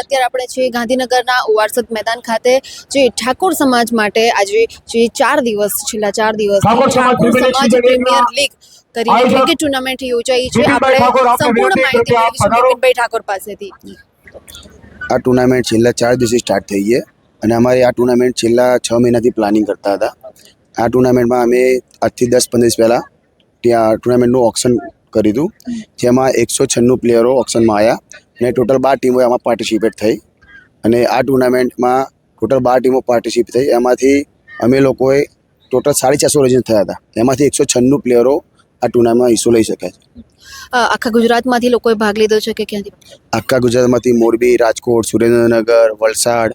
અત્યારે આપણે છીએ ગાંધીનગરના વારસદ મેદાન ખાતે. જે ઠાકોર સમાજ માટે આજે જે ચાર દિવસ છેલ્લા ચાર દિવસ સમાજ પ્રીમિયર લીગ કરીને ક્રિકેટ ટુર્નામેન્ટ યોજાઈ છે. આપણે ઠાકોર, સંપૂર્ણ માહિતી મેળવીશું ઠાકોર પાસેથી. આ ટુર્નામેન્ટ છેલ્લા ચાર દિવસથી સ્ટાર્ટ થઈ છે અને અમારી આ ટુર્નામેન્ટ છેલ્લા છ મહિનાથી પ્લાનિંગ કરતા હતા. આ ટુર્નામેન્ટમાં અમે આજથી દસ પંદર દિવસ પહેલાં ત્યાં ટુર્નામેન્ટનું ઓપ્શન કર્યું હતું જેમાં એકસો છન્નું પ્લેયરો ઓપ્શનમાં આવ્યા અને ટોટલ બાર ટીમો એમાં પાર્ટિસિપેટ થઈ. અને આ ટુર્નામેન્ટમાં ટોટલ બાર ટીમો પાર્ટિસિપેટ થઈ. એમાંથી અમે લોકોએ ટોટલ સાડી ચારસો રજન થયા હતા. એમાંથી એકસો છન્નું પ્લેયરો આ ટુર્નામેન્ટમાં હિસ્સો લઈ શકે છે. આખા ગુજરાતમાંથી લોકોએ ભાગ લીધો છે કે ક્યાંથી? આખા ગુજરાતમાંથી મોરબી રાજકોટ સુરેન્દ્રનગર વલસાડ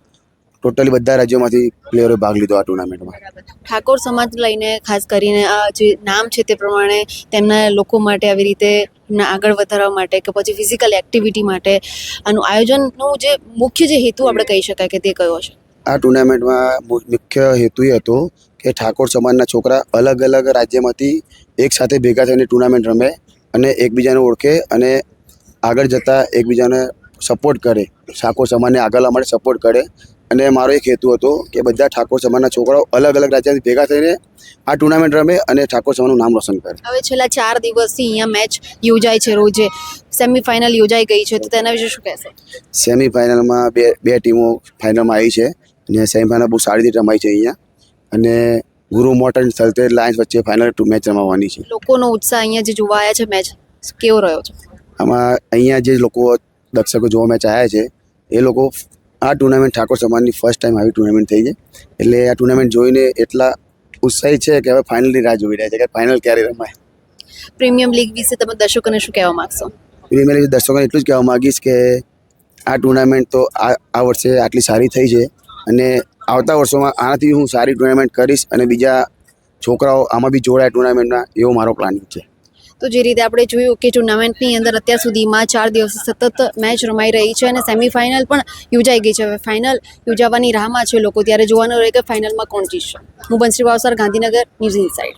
ટોટલી બધા રાજ્યોમાંથી પ્લેયરોએ ભાગ લીધો આ ટુર્નામેન્ટમાં ઠાકોર સમાજ લઈને ખાસ કરીને આ જે નામ છે તે પ્રમાણે તેમના લોકો માટે આવી રીતે આગળ વધારવા માટે કે પછી ફિઝિકલ એક્ટિવિટી માટે આનું આયોજનનું જે મુખ્ય જે હેતુ આપણે કહી શકાય કે તે કયો છે? આ ટુર્નામેન્ટમાં મુખ્ય હેતુ એ હતો કે ઠાકોર સમાજના છોકરા અલગ અલગ રાજ્યમાંથી એકસાથે ભેગા થઈને ટુર્નામેન્ટ રમે અને એકબીજાને ઓળખે અને આગળ જતાં એકબીજાને સપોર્ટ કરે. ઠાકોર સમાજને આગળ લાવવા માટે સપોર્ટ કરે. અને મારો એક હેતુ હતો કે બધા ઠાકોર સમાજના છોકરાઓ અલગ અલગ રાજ્યથી ભેગા થઈને આ ટુર્નામેન્ટ રમે અને ઠાકોર સમાજનું નામ રોશન કરે. હવે છેલ્લા ચાર દિવસથી અહીંયા મેચ યોજાય છે રોજે. સેમીફાઇનલ યોજાઈ ગઈ છે તો તેના વિશે શું કહેશો? સેમિફાઇનલમાં બે બે ટીમો ફાઇનલમાં આવી છે અને સેમિફાઇનલ બહુ સારી રીતે રમાઈ છે અહીંયા. અને ગુરુ મોટન સલ્તેજ લાયન્સ વચ્ચે ફાઇનલ ટુ મેચ રમાવાની છે. લોકોનો ઉત્સાહ અહીંયા જે જોવા આવ્યા છે મેચ કેવો રહ્યો છે? આમાં અહીંયા જે લોકો દર્શકો જોવા મેચ આવ્યા છે એ લોકો આ ટુર્નામેન્ટ ઠાકોર સમાજની ફર્સ્ટ ટાઈમ આવી ટુર્નામેન્ટ થઈ છે. એટલે આ ટુર્નામેન્ટ જોઈને એટલા ઉત્સાહી છે કે હવે ફાઇનલની રાહ જોઈ રહ્યા છે કે ફાઇનલ ક્યારે રમાય. પ્રીમિયમ લીગ વિશે તમે દર્શકોને શું કહેવા માગશો? પ્રીમિયમ લીગ દર્શકોને એટલું જ કહેવા માગીશ કે આ ટુર્નામેન્ટ તો આ આ વર્ષે આટલી સારી થઈ છે અને આવતા વર્ષોમાં આનાથી હું સારી ટુર્નામેન્ટ કરીશ અને બીજા છોકરાઓ આમાં બી જોડાય ટુર્નામેન્ટમાં એવો મારો પ્લાનિંગ છે. તો જે રીતે આપણે જોયું કે ટુર્નામેન્ટની અંદર અત્યાર સુધીમાં ચાર દિવસ સતત મેચ રમાઈ રહી છે અને સેમીફાઇનલ પણ યોજાઈ ગઈ છે. હવે ફાઇનલ યોજાવાની રાહમાં છે લોકો. ત્યારે જોવાનું રહે કે ફાઇનલમાં કોણ જીતશે. હું બંશ્રી ભાવસર ગાંધીનગર, ન્યૂઝ ઇનસાઇડ.